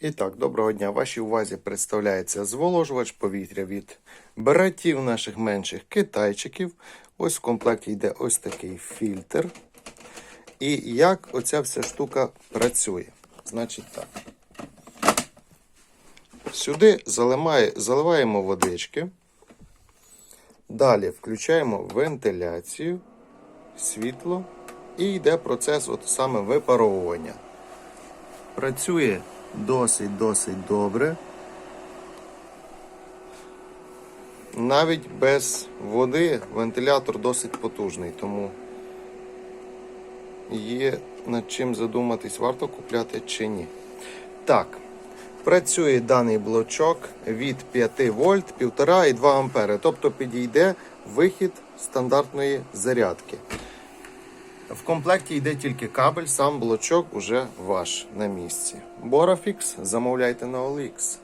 І так, доброго дня. Вашій увазі представляється зволожувач повітря від братів наших менших китайчиків. Ось в комплекті йде ось такий фільтр. І як оця вся штука працює? Значить так. Сюди заливає, заливаємо водички. Далі включаємо вентиляцію, світло і йде процес от саме випаровування. Працює досить-досить добре. Навіть без води вентилятор досить потужний, тому є над чим задуматись, варто купляти чи ні. Так, працює даний блочок від 5 вольт, 1,5 і 2 ампери, тобто підійде вихід стандартної зарядки. В комплекті йде тільки кабель, сам блочок уже ваш на місці. Борафікс замовляйте на OLX.